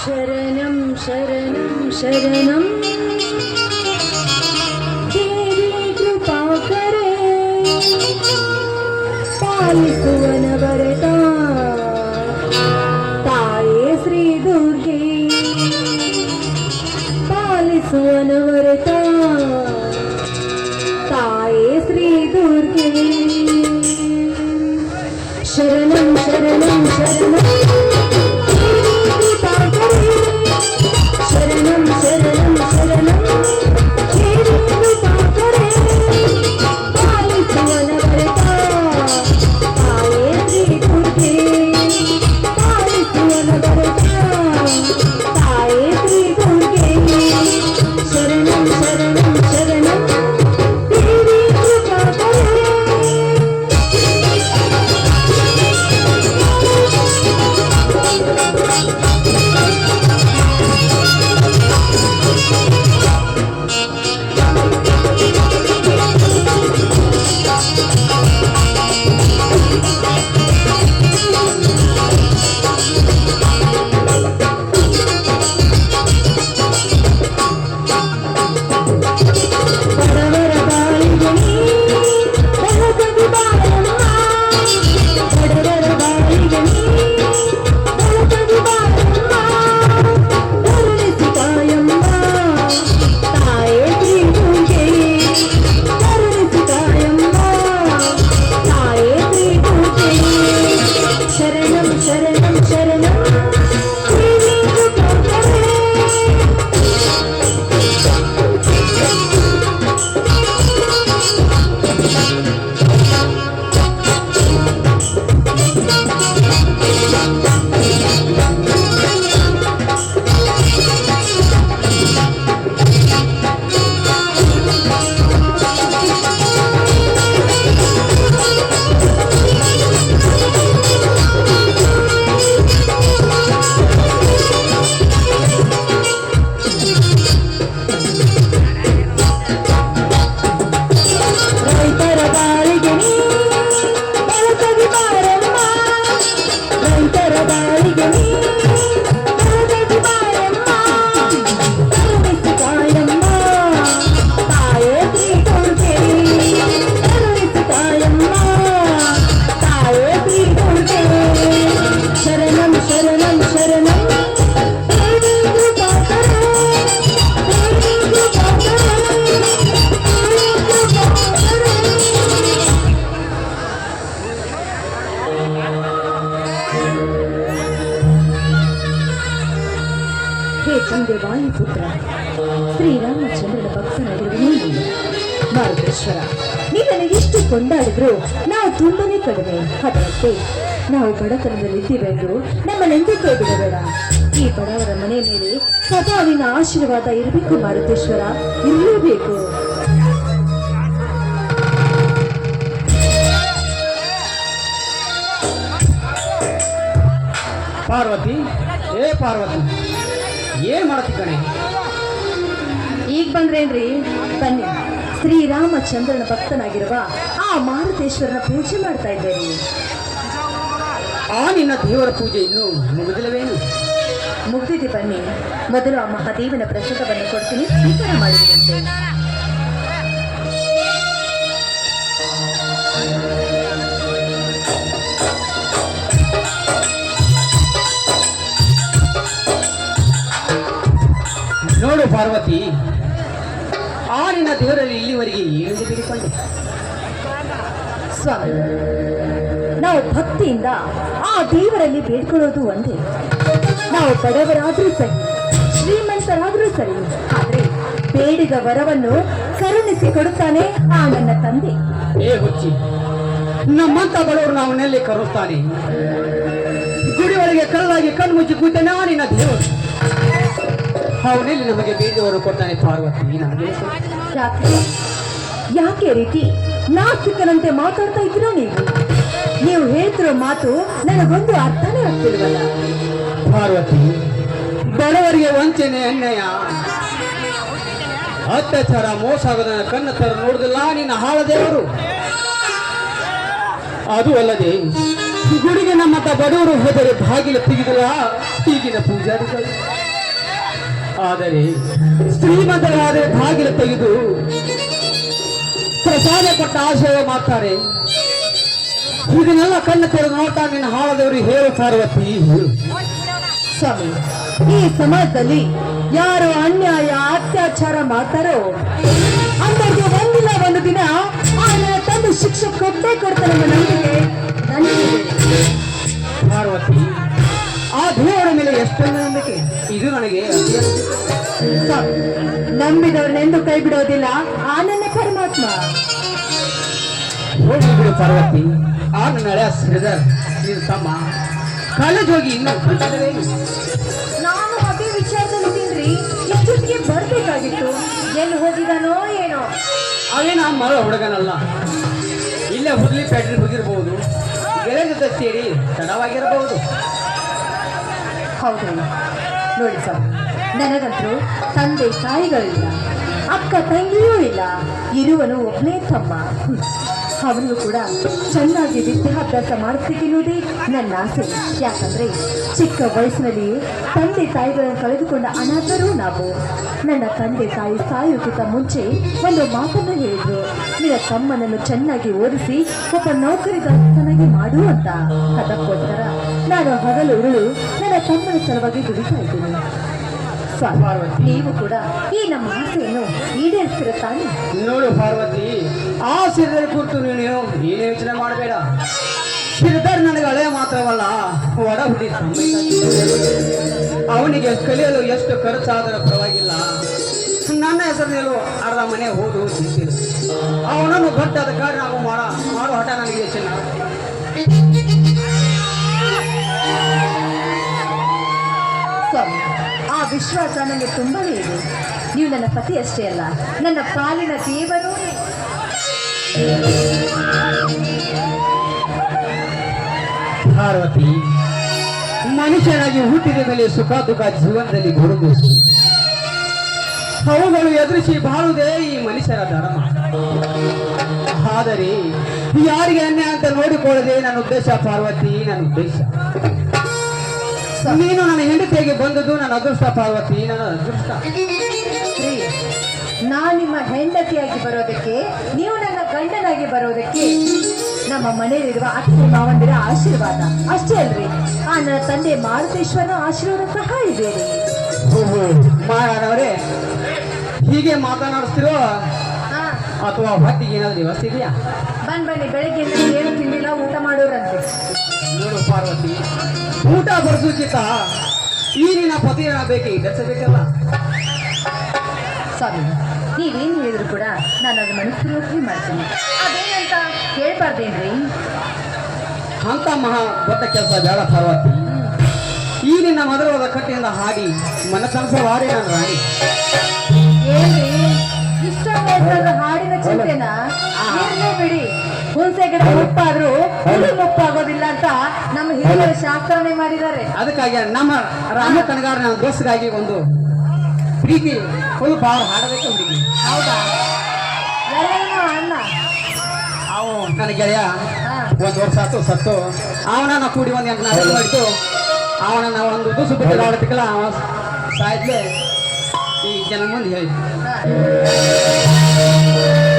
ശരണം ശരണം ശരണം. പാലിക്കുവനവരത. തായേ ശ്രീ ദുർഗേ പാലിസുവനവരത ಶ್ರೀರಾಮಚಂದ್ರನ ಭಕ್ತನಾಗಿರುವ ನೀನು, ಮಾರ್ಗೇಶ್ವರ. ನೀನನ್ನು ಎಷ್ಟು ಕೊಂಡಾಡಿದ್ರು ನಾವು ತುಂಬನೇ ಕಡಿಮೆ. ಅದಕ್ಕೆ ನಾವು ಬಡತನದಲ್ಲಿ ನಮ್ಮ ನಂಬಿಕೆ ಬಿಡಬೇಡ ಈ ಬಡವರ ಮನೆ ಮೇಲೆ ಸದಾ ಆಶೀರ್ವಾದ ಇರಬೇಕು ಮಾರುತೇಶ್ವರ ಇರಲೇಬೇಕು. ಪಾರ್ವತಿ, ಏ ಪಾರ್ವತಿ, ಏನ್ ಮಾಡ್ತಿದ್ದಾನೆ? ಈಗ ಬಂದ್ರೇನ್ರಿ ಬನ್ನಿ. ಶ್ರೀರಾಮಚಂದ್ರನ ಭಕ್ತನಾಗಿರುವ ಆ ಮಾರುತೇಶ್ವರನ ಪೂಜೆ ಮಾಡ್ತಾ ಇದ್ದೇನೆ. ಆ ನಿನ್ನ ದೇವರ ಪೂಜೆ ಇನ್ನೂ ಮುಗಿದಿಲ್ಲವೇನು? ಮುಗ್ದಿದೆ ಬನ್ನಿ. ಮೊದಲು ಆ ಮಹಾದೇವನ ಪ್ರಸಾದವನ್ನು ಕೊಡ್ತೀನಿ. ಸ್ವೀಕಾರ ನೋಡು ಪಾರ್ವತಿ ದೇವರಲ್ಲಿ ಇಲ್ಲಿವರೆಗೆ ಏನು ಬೇಡಿಕೊಂಡೆ ಸ್ವಾಮಿ, ನಾವು ಭಕ್ತಿಯಿಂದ ಆ ದೇವರಲ್ಲಿ ಬೇಡ್ಕೊಳ್ಳೋದು ಒಂದೇ. ನಾವು ಬಡವರಾದ್ರೂ ಸರಿ, ಶ್ರೀಮಂತರಾದ್ರೂ ಸರಿ, ಆದ್ರೆ ಬೇಡಿದ ವರವನ್ನು ಕರುಣಿಸಿ ಕೊಡುತ್ತಾನೆ ಆ ನನ್ನ ತಂದೆ. ಏ ಹುಚ್ಚಿ ನಮ್ಮಂತ ಬಡವರು ನಾವನ್ನೆಲ್ಲಿ ಕರುತ್ತಾನೆ ಗುಡಿಯೊಳಗೆ ಕರಳಾಗಿ ಕಣ್ಣು ಕಣ್ಮುಚ್ಚಿ ಕೂತ ನಿನ್ನ ದೇವರು. ಅವನಲ್ಲಿ ನಮಗೆ ಬೇಡಿದವರು ಕೊಡ್ತಾನೆ ಪಾರ್ವತಿ ನಮಗೆ ಯಾಕೆ ಯಾಕೆ ರೀತಿ ನಾಸ್ತಿಕನಂತೆ ಮಾತಾಡ್ತಾ ಇದ್ದೀರಾ ನೀವು? ನೀವು ಹೇಳ್ತಿರೋ ಮಾತು ನನಗೊಂದು ಅರ್ಥನೇ ಆಗ್ತಿಲ್ವಲ್ಲ? ಪಾರ್ವತಿ, ಬಡವರಿಗೆ ವಂಚನೆ ಅನ್ಯಾಯ. ಅತ್ಯಾಚಾರ, ಮೋಸ ಆಗದ ಕಣ್ಣ ತರ ನೋಡುದಿಲ್ಲ, ನಿನ್ನ ಹಾಳ ದೇವರು ಅದು ಅಲ್ಲದೆ ಗುಡಿಗೆ ನಮ್ಮ ಬಡವರು ಹೋದರೆ ಬಾಗಿಲು ತೆಗೆದಿಲ್ಲ, ಈಗಿನ ಪೂಜಾರಿಗಳು. ಆದರೆ ಶ್ರೀಮಂತರಾದರೆ ಬಾಗಿಲು ತೆಗೆದು ಪ್ರಸಾದ ಕೊಟ್ಟ ಆಶಯ ಮಾಡ್ತಾರೆ. ಇದನ್ನೆಲ್ಲ ಕಣ್ಣು ತೆರೆದು ನೋಡ್ತಾ ನಿನ್ನ ಹಾಳದವರು ಹೇಳು ಪಾರ್ವತಿ. ಈ ಸಮಾಜದಲ್ಲಿ ಯಾರು ಅನ್ಯಾಯ, ಅತ್ಯಾಚಾರ ಮಾಡ್ತಾರೋ ಅಂತವ್ರಿಗೆ ಒಂದಿಲ್ಲ, ಒಂದು ದಿನ ತಂದು ಶಿಕ್ಷೆ ಕೊಟ್ಟೇ ಕೊಡ್ತಾರೆ ಪಾರ್ವತಿ, ಆ ದೇವರ ಮೇಲೆ ಎಷ್ಟೊಂದು ಇದು ನನಗೆ ನಂಬಿದವ್ರನ್ನೆಂದು ಕೈ ಬಿಡೋದಿಲ್ಲ. ಆ ನನ್ನ ಪರಮಾತ್ಮ. ಹೋಗಿ ಬಿಡು ಪಾರ್ವತಿ. ಆ ನನ್ನ ಹಳೆಯ ನಿನ್ನ ತಮ್ಮ. ಕಾಲೇಜ್ ಹೋಗಿ ಇನ್ನು ಬಿಟ್ಟಿದ್ದೇನೆ. ನಾನು ಅದೇ ವಿಚಾರದಲ್ಲಿದ್ದೀನ್ರಿ ಇಷ್ಟೊತ್ತಿಗೆ ಬರ್ಬೇಕಾಗಿತ್ತು. ಎಲ್ಲಿ ಹೋಗಿದಾನೋ ಏನೋ. ನಾನು ಮರ ಹುಡುಗನಲ್ಲ. ಇಲ್ಲೇ ಹುಡ್ಲಿ ಪ್ಯಾಟ್ರಿ ಹೋಗಿರ್ಬೋದು ಗೆಳೆಯ ಜೊತೆ ಸೇರಿ ತಡವಾಗಿರಬಹುದು. ಹೌದು. ನೋಡಿ ಸ್ವಾಮಿ ನನಗಂತೂ ತಂದೆ ತಾಯಿಗಳಿಲ್ಲ ಅಕ್ಕ ತಂಗಿಯೂ ಇಲ್ಲ ಇರುವನು ಒಬ್ಬನೇ ತಮ್ಮ. ಅವನಿಗೂ ಕೂಡ ಚೆನ್ನಾಗಿ ವಿದ್ಯಾಭ್ಯಾಸ ಮಾಡಿಸಿಕೊಳ್ಳುವುದೇ ನನ್ನ ಆಸೆ. ಯಾಕಂದ್ರೆ ಚಿಕ್ಕ ವಯಸ್ಸಿನಲ್ಲಿಯೇ ತಂದೆ ತಾಯಿಗಳನ್ನು ಕಳೆದುಕೊಂಡ ಅನಾಥರೂ ನಾವು. ನನ್ನ ತಂದೆ ತಾಯಿ ಸಾಯೋಕ್ಕಿಂತ ಮುಂಚೆ ಒಂದು ಮಾತನ್ನು ಹೇಳಿದ್ರು. ನಿನ್ನ ತಮ್ಮನನ್ನು ಚೆನ್ನಾಗಿ ಓದಿಸಿ ಒಬ್ಬ ನೌಕರಿದಾರನಾಗಿ ಮಾಡು ಅಂತ. ಅದಕ್ಕೋಸ್ಕರ ನಾನು ಹಗಲು ಉರುಳು ನನ್ನ ತಮ್ಮನ ಸಲುವಾಗಿ ದುಡಿತಾ ಇದ್ದೀನಿ. ಸ್ವಾಮಿ. ನೀವು ಕೂಡ ಈ ನಮ್ಮ ಆಸೆಯನ್ನು ಈಡೇರಿಸ್ತೀರ ನೋಡು ಪಾರ್ವತಿ, ಆ ಸಿರಿದರ್ ಕುರಿತು ನೀನು ನೀನು ಯೋಚನೆ ಮಾಡಬೇಡ. ಸಿರಿದರ್ ನನಗೆ ಮಾತ್ರವಲ್ಲ ಒಡ ಹುಡಿ ಅವನಿಗೆ ಕಲಿಯಲು ಎಷ್ಟು ಖರ್ಚಾದರೂ ಪರವಾಗಿಲ್ಲ. ನನ್ನ ಹೆಸರಿನಲ್ಲೂ ಅರ್ಧ ಮನೆ ಹೋದು ಅವನನ್ನು ಗಟ್ಟಾದ ಕಾರಣ ಮಾಡ, ಮಾಡೋ ಹಠ, ನನಗೆ ಚಿನ್ನ ವಿಶ್ವಾಸ ನನಗೆ ತುಂಬಾನೇ ಇದೆ. ನೀವು ನನ್ನ ಪತಿ ಅಷ್ಟೇ ಅಲ್ಲ, ನನ್ನ ಪಾಲಿನ ದೇವರು. ಪಾರ್ವತಿ ಮನುಷ್ಯನಾಗಿ ಹುಟ್ಟಿದ ಮೇಲೆ ಸುಖ ದುಃಖ ಜೀವನದಲ್ಲಿ ಗುರುಗಿಸಿ ಅವುಗಳು ಎದುರಿಸಿ ಬಾಳುವುದೇ ಈ ಮನುಷ್ಯರ ಧರ್ಮ. ಆದರೆ, ಯಾರಿಗೆ ಅನ್ಯ ಅಂತ ನೋಡಿಕೊಳ್ಳದೆ ನನ್ನ ಉದ್ದೇಶ ಪಾರ್ವತಿ, ನನ್ನ ಉದ್ದೇಶ. ನೀನು ನನ್ನ ಹೆಂಡತಿಯಾಗಿ ಬಂದದ್ದು ನನ್ನ ಅದೃಷ್ಟ ಪಾರ್ವತಿ ನನ್ನ ಅದೃಷ್ಟ. ನಾನು ನಿಮ್ಮ ಹೆಂಡತಿಯಾಗಿ ಬರೋದಕ್ಕೆ ನೀವು ನನ್ನ ಗಂಡನಾಗಿ ಬರೋದಕ್ಕೆ ನಮ್ಮ ಮನೆಯಲ್ಲಿರುವ ಅತ್ತೆ ಮಾವಂದಿರ ಆಶೀರ್ವಾದ. ಅಷ್ಟೇ ಅಲ್ರಿ ಆ ನನ್ನ ತಂದೆ ಮಾರುತೇಶ್ವರನ ಆಶೀರ್ವಾದ ಸಹ ಇದೆ. ಮಾರವರೇ ಹೀಗೆ ಮಾತನಾಡ್ತಿರೋ ಹಾ. ಅಥವಾ ಹೊಟ್ಟಿಗೆ ಏನಾದ್ರೂ ವ್ಯವಸ್ಥೆ ಇದೆಯಾ ಬನ್ನಿ ಬನ್ನಿ ಬೆಳಗ್ಗೆ ಏನು ತಿಂದಿಲ್ಲ ಊಟ ಮಾಡೋರಂತೆ. ನೋಡು ಪಾರ್ವತಿ. ಊಟ ಬಡಿಸೋಚಿತ ಈ ನಿನ್ನ ಪತಿ ಬೇಕೆ? ಬೆಚ್ಚಬೇಕಲ್ಲ ಸಾರಿ ನೀವೇನು ಹೇಳಿದ್ರು ಕೂಡ ನಾನು ಅದು ಮನಸ್ಸಿರೋಗಿ ಮಾಡ್ತೀನಿ. ಅದೇನಂತ ಹೇಳ್ಬಾರ್ದೇನ್ರಿ? ಅಂತ ಮಹಾ ದೊಡ್ಡ ಕೆಲಸ ಬೇಡ ಪಾರ್ವತಿ. ಈ ನಿನ್ನ ಮಧುರವಾದ ಕಟ್ಟಿನಿಂದ ಹಾಡಿ ಮನಸ್ಸಂಸ ವಾರಿ ನಾನು ರಾಣಿ. ಏನ್ರಿ? ಇಷ್ಟೊಂದು ಹಾಡಿನ ಚಿಂತೆನ? ಬಿಡಿ. ಹುಣಸೆ ಗಿಡ ಮುಪ್ಪಾಗೋದಿಲ್ಲ ಅಂತ ನಮ್ಮ ಹಿರಿಯರು ಶಾಸ್ತ್ರನೇ ಮಾಡಿದ್ದಾರೆ. ಅದಕ್ಕಾಗಿ ನಮ್ಮ ರಾಮ ತನಗಾರ ದೋಸ್ತಿಗಾಗಿ ಒಂದು ಪ್ರೀತಿ ಫುಲ್ ಭಾವ ಹಾಡಬೇಕು ಹುಡುಗಿ ಹೌದಾ? ಅಣ್ಣ. ಅವು ನನ್ನ ಗೆಳೆಯ. ಒಂದು ವರ್ಷ ಆತು ಸತ್ತು. ಅವನನ್ನ ಕೂಡಿ ಒಂದು ಎಂಟು ನಾಲ್ಕು ಮಾಡಿತು ನಾವು ಒಂದು ದುಸು ಬಿಟ್ಟು ಆಡಬೇಕಲ್ಲ ಅವ ಸಾಯ್ಲೆ ಈ ಜನ ಮುಂದೆ ಹೇಳಿ.